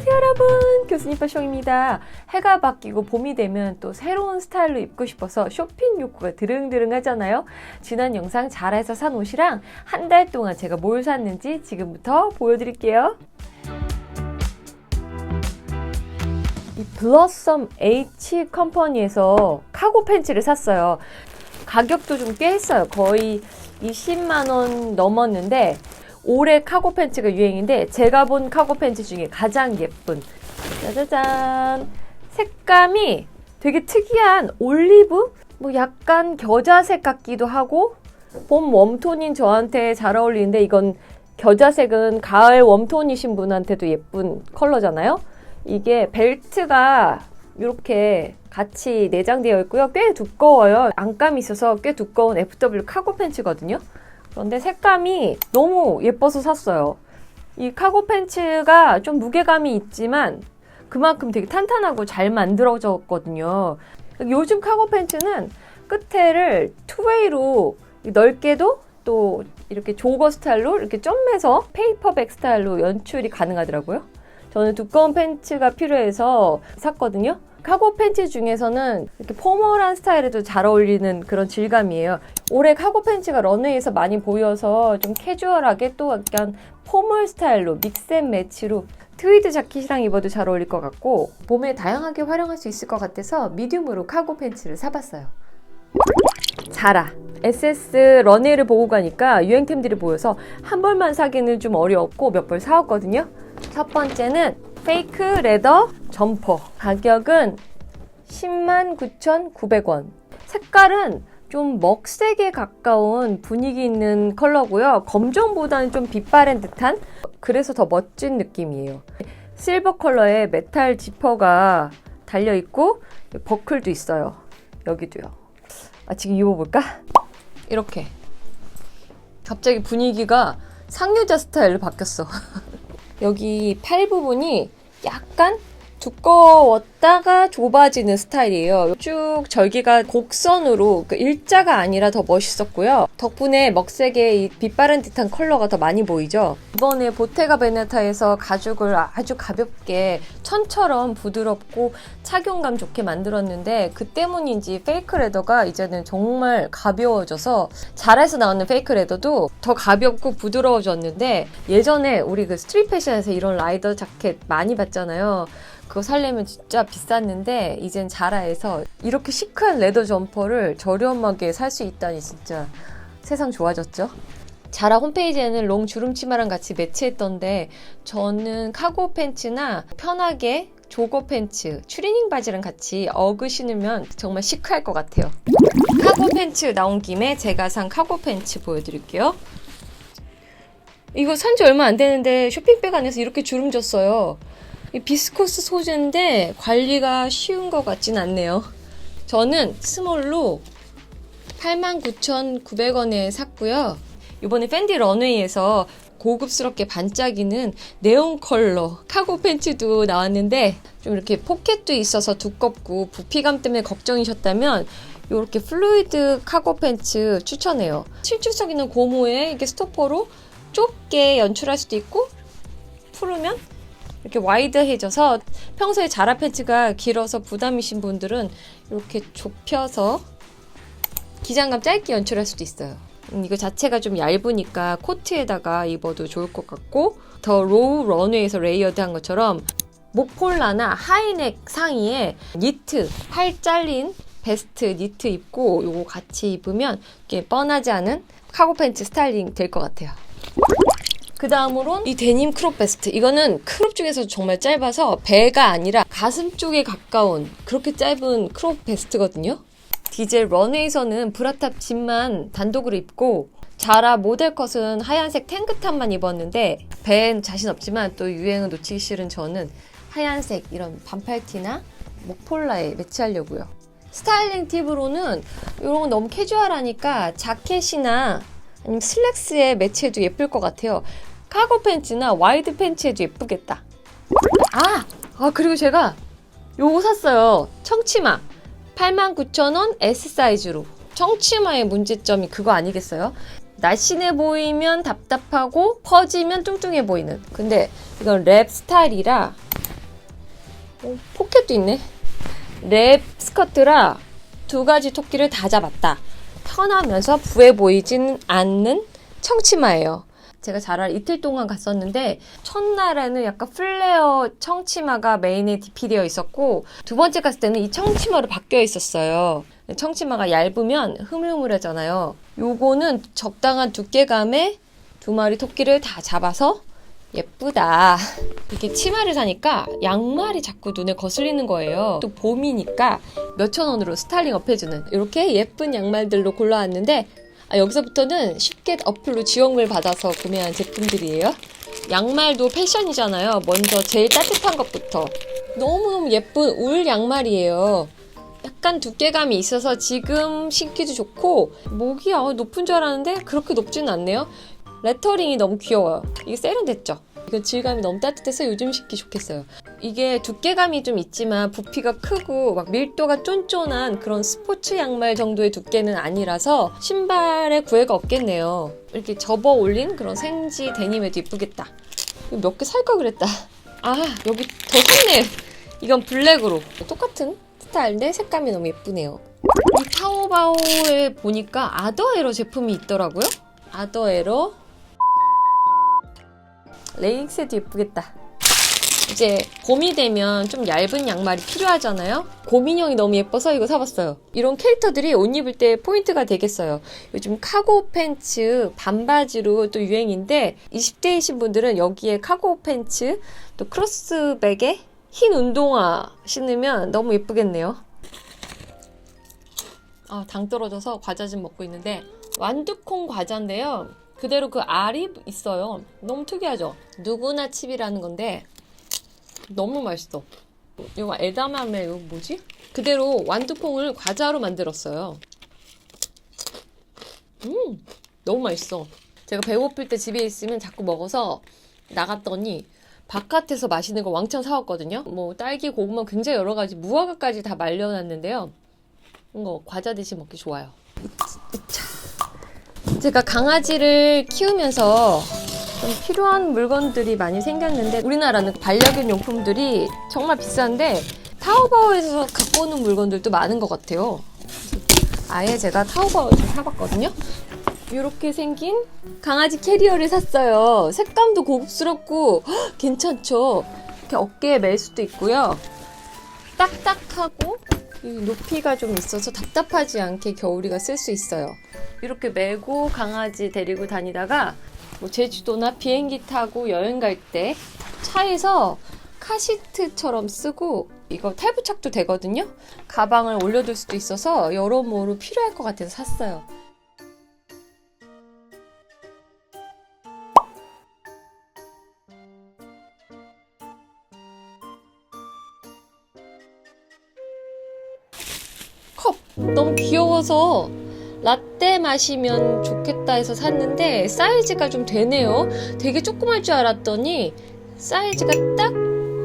안녕하세요 여러분. 교수님 패션입니다. 해가 바뀌고 봄이 되면 또 새로운 스타일로 입고 싶어서 쇼핑 욕구가 드릉드릉 하잖아요. 지난 영상 자라에서 산 옷이랑 한 달 동안 제가 뭘 샀는지 지금부터 보여드릴게요. 이 블러썸 H 컴퍼니에서 카고 팬츠를 샀어요. 가격도 좀 꽤 했어요. 거의 20만원 넘었는데 올해 카고 팬츠가 유행인데 제가 본 카고 팬츠 중에 가장 예쁜 짜자잔 색감이 되게 특이한 올리브 뭐 약간 겨자색 같기도 하고 봄 웜톤인 저한테 잘 어울리는데 이건 겨자색은 가을 웜톤이신 분한테도 예쁜 컬러잖아요. 이게 벨트가 이렇게 같이 내장되어 있고요. 꽤 두꺼워요. 안감이 있어서 꽤 두꺼운 FW 카고 팬츠거든요. 그런데 색감이 너무 예뻐서 샀어요. 이 카고 팬츠가 좀 무게감이 있지만 그만큼 되게 탄탄하고 잘 만들어졌거든요. 요즘 카고 팬츠는 끝에를 투웨이로 넓게도 또 이렇게 조거 스타일로 이렇게 점매서 페이퍼백 스타일로 연출이 가능하더라고요. 저는 두꺼운 팬츠가 필요해서 샀거든요. 카고 팬츠 중에서는 이렇게 포멀한 스타일에도 잘 어울리는 그런 질감이에요. 올해 카고 팬츠가 런웨이에서 많이 보여서 좀 캐주얼하게 또 약간 포멀 스타일로 믹스앤 매치로 트위드 자켓이랑 입어도 잘 어울릴 것 같고 봄에 다양하게 활용할 수 있을 것 같아서 미디움으로 카고 팬츠를 사봤어요. 자라 SS 런웨이를 보고 가니까 유행템들이 보여서 한 벌만 사기는 좀 어려웠고 몇 벌 사왔거든요. 첫 번째는 페이크 레더 점퍼. 가격은 109,900원. 색깔은 좀 먹색에 가까운 분위기 있는 컬러고요. 검정보다는 좀 빛바랜 듯한 그래서 더 멋진 느낌이에요. 실버 컬러의 메탈 지퍼가 달려 있고 버클도 있어요. 여기도요. 아 지금 입어볼까? 이렇게. 갑자기 분위기가 상류자 스타일로 바뀌었어. 여기 팔 부분이 약간 두꺼웠다가 좁아지는 스타일이에요. 쭉 절개가 곡선으로 그 일자가 아니라 더 멋있었고요. 덕분에 먹색의 이 빛바랜 듯한 컬러가 더 많이 보이죠. 이번에 보테가 베네타에서 가죽을 아주 가볍게 천처럼 부드럽고 착용감 좋게 만들었는데 그 때문인지 페이크 레더가 이제는 정말 가벼워져서 잘해서 나오는 페이크 레더도 더 가볍고 부드러워졌는데 예전에 우리 그 스트릿 패션에서 이런 라이더 자켓 많이 봤잖아요. 그거 살려면 진짜 비쌌는데 이젠 자라에서 이렇게 시크한 레더 점퍼를 저렴하게 살 수 있다니 진짜 세상 좋아졌죠? 자라 홈페이지에는 롱 주름 치마랑 같이 매치했던데 저는 카고 팬츠나 편하게 조거 팬츠, 추리닝 바지랑 같이 어그 신으면 정말 시크할 것 같아요. 카고 팬츠 나온 김에 제가 산 카고 팬츠 보여드릴게요. 이거 산 지 얼마 안 되는데 쇼핑백 안에서 이렇게 주름 졌어요. 이 비스코스 소재인데 관리가 쉬운 것 같진 않네요. 저는 스몰로 89,900원에 샀고요. 이번에 팬디 런웨이에서 고급스럽게 반짝이는 네온 컬러 카고 팬츠도 나왔는데 좀 이렇게 포켓도 있어서 두껍고 부피감 때문에 걱정이셨다면 이렇게 플루이드 카고 팬츠 추천해요. 실주석 있는 고무에 이렇게 스토퍼로 좁게 연출할 수도 있고 풀으면 이렇게 와이드해져서 평소에 자라 팬츠가 길어서 부담이신 분들은 이렇게 좁혀서 기장감 짧게 연출할 수도 있어요. 음, 이거 자체가 좀 얇으니까 코트에다가 입어도 좋을 것 같고 더 로우 런웨이에서 레이어드한 것처럼 목폴라나 하이넥 상의에 니트 팔 잘린 베스트 니트 입고 요거 같이 입으면 이게 뻔하지 않은 카고 팬츠 스타일링 될 것 같아요. 그 다음으론 이 데님 크롭 베스트. 이거는 크롭 중에서 정말 짧아서 배가 아니라 가슴 쪽에 가까운 그렇게 짧은 크롭 베스트거든요. 디젤 런웨이에서는 브라탑 진만 단독으로 입고 자라 모델 컷은 하얀색 탱크탑만 입었는데 배엔 자신 없지만 또 유행을 놓치기 싫은 저는 하얀색 이런 반팔티나 목폴라에 매치하려고요. 스타일링 팁으로는 이런 건 너무 캐주얼하니까 자켓이나 아니면 슬랙스에 매치해도 예쁠 것 같아요. 카고 팬츠나 와이드 팬츠에도 예쁘겠다. 아! 아, 그리고 제가 요거 샀어요. 청치마. 89,000원 S 사이즈로. 청치마의 문제점이 그거 아니겠어요? 날씬해 보이면 답답하고 퍼지면 뚱뚱해 보이는. 근데 이건 랩 스타일이라 어, 포켓도 있네. 랩 스커트라 두 가지 토끼를 다 잡았다. 편하면서 부해 보이진 않는 청치마예요. 제가 자랄 이틀 동안 갔었는데 첫날에는 약간 플레어 청치마가 메인에 디피되어 있었고 두 번째 갔을 때는 이 청치마로 바뀌어 있었어요. 청치마가 얇으면 흐물흐물하잖아요. 요거는 적당한 두께감에 두 마리 토끼를 다 잡아서 예쁘다. 이렇게 치마를 사니까 양말이 자꾸 눈에 거슬리는 거예요. 또 봄이니까 몇천 원으로 스타일링 업 해주는 이렇게 예쁜 양말들로 골라왔는데 아, 여기서부터는 쉽게 어플로 지원을 받아서 구매한 제품들이에요. 양말도 패션이잖아요. 먼저 제일 따뜻한 것부터 너무너무 예쁜 울 양말이에요. 약간 두께감이 있어서 지금 신기도 좋고 목이 아, 높은 줄 알았는데 그렇게 높지는 않네요. 레터링이 너무 귀여워요. 이게 세련됐죠? 이거 질감이 너무 따뜻해서 요즘 신기 좋겠어요. 이게 두께감이 좀 있지만 부피가 크고 막 밀도가 쫀쫀한 그런 스포츠 양말 정도의 두께는 아니라서 신발에 구애가 없겠네요. 이렇게 접어 올린 그런 생지 데님에도 이쁘겠다. 몇 개 살까 그랬다. 아 여기 더 샀네. 이건 블랙으로 똑같은 스타일인데 색감이 너무 예쁘네요. 이 타오바오에 보니까 아더에러 제품이 있더라고요. 아더에러 레깅스도 예쁘겠다. 이제 봄이 되면 좀 얇은 양말이 필요하잖아요. 곰인형이 너무 예뻐서 이거 사봤어요. 이런 캐릭터들이 옷 입을 때 포인트가 되겠어요. 요즘 카고 팬츠, 반바지로 또 유행인데 20대이신 분들은 여기에 카고 팬츠, 또 크로스백에 흰 운동화 신으면 너무 예쁘겠네요. 아, 당 떨어져서 과자 좀 먹고 있는데 완두콩 과자인데요. 그대로 그 알이 있어요. 너무 특이하죠? 누구나 칩이라는 건데 너무 맛있어. 이거 에다마메 이거 뭐지? 그대로 완두콩을 과자로 만들었어요. 음, 너무 맛있어. 제가 배고플 때 집에 있으면 자꾸 먹어서 나갔더니 바깥에서 맛있는 거 왕창 사왔거든요. 뭐 딸기, 고구마 굉장히 여러 가지 무화과까지 다 말려놨는데요. 이거 과자 대신 먹기 좋아요. 제가 강아지를 키우면서 좀 필요한 물건들이 많이 생겼는데 우리나라는 반려견 용품들이 정말 비싼데 타오바오에서 갖고 오는 물건들도 많은 것 같아요. 아예 제가 타오바오에서 사봤거든요. 이렇게 생긴 강아지 캐리어를 샀어요. 색감도 고급스럽고 헉, 괜찮죠? 이렇게 어깨에 멜 수도 있고요. 딱딱하고 이 높이가 좀 있어서 답답하지 않게 겨울이가 쓸 수 있어요. 이렇게 메고 강아지 데리고 다니다가 뭐 제주도나 비행기 타고 여행 갈 때 차에서 카시트처럼 쓰고 이거 탈부착도 되거든요. 가방을 올려둘 수도 있어서 여러모로 필요할 것 같아서 샀어요. 너무 귀여워서 라떼 마시면 좋겠다 해서 샀는데 사이즈가 좀 되네요. 되게 조그만 줄 알았더니 사이즈가 딱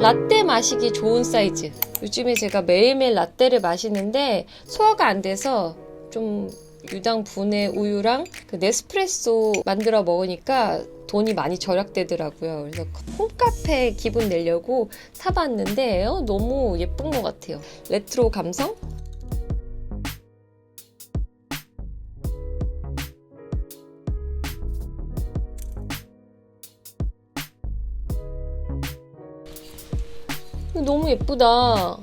라떼 마시기 좋은 사이즈. 요즘에 제가 매일매일 라떼를 마시는데 소화가 안 돼서 좀 유당 분해 우유랑 그 네스프레소 만들어 먹으니까 돈이 많이 절약되더라고요. 그래서 홈카페 기분 내려고 사봤는데 어, 너무 예쁜 것 같아요. 레트로 감성? 너무 예쁘다.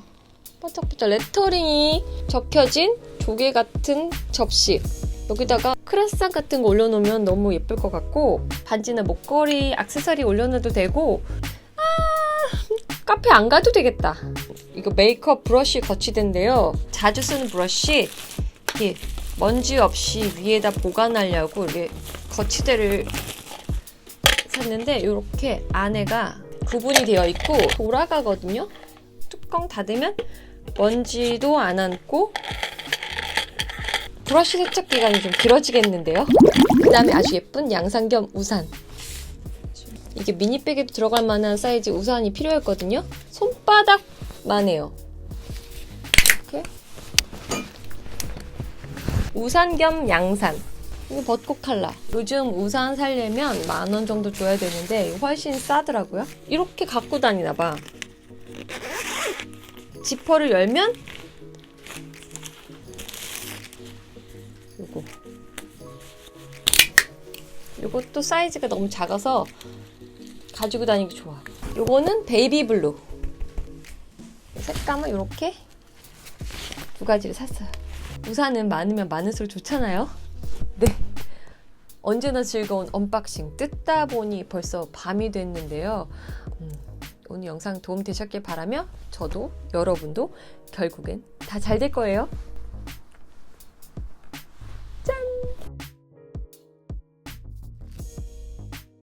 반짝반짝 레터링이 적혀진 조개 같은 접시. 여기다가 크라상 같은 거 올려놓으면 너무 예쁠 것 같고 반지나 목걸이, 액세서리 올려놔도 되고 아 카페 안 가도 되겠다. 이거 메이크업 브러쉬 거치대인데요. 자주 쓰는 브러쉬 이게 먼지 없이 위에다 보관하려고 이렇게 거치대를 샀는데 이렇게 안에가 구분이 되어 있고 돌아가거든요. 뚜껑 닫으면 먼지도 안 앉고 브러쉬 세척 기간이 좀 길어지겠는데요. 그 다음에 아주 예쁜 양산 겸 우산. 이게 미니백에도 들어갈 만한 사이즈 우산이 필요했거든요. 손바닥만 해요. 이렇게. 우산 겸 양산. 이거 벚꽃 칼라. 요즘 우산 살려면 만 원 정도 줘야 되는데 훨씬 싸더라고요. 이렇게 갖고 다니나 봐. 지퍼를 열면 요거 요것도 사이즈가 너무 작아서 가지고 다니기 좋아. 요거는 베이비 블루. 색감은 이렇게 두 가지를 샀어요. 우산은 많으면 많을수록 좋잖아요. 네. 언제나 즐거운 언박싱 뜯다 보니 벌써 밤이 됐는데요. 음, 오늘 영상 도움 되셨길 바라며 저도 여러분도 결국엔 다 잘 될 거예요.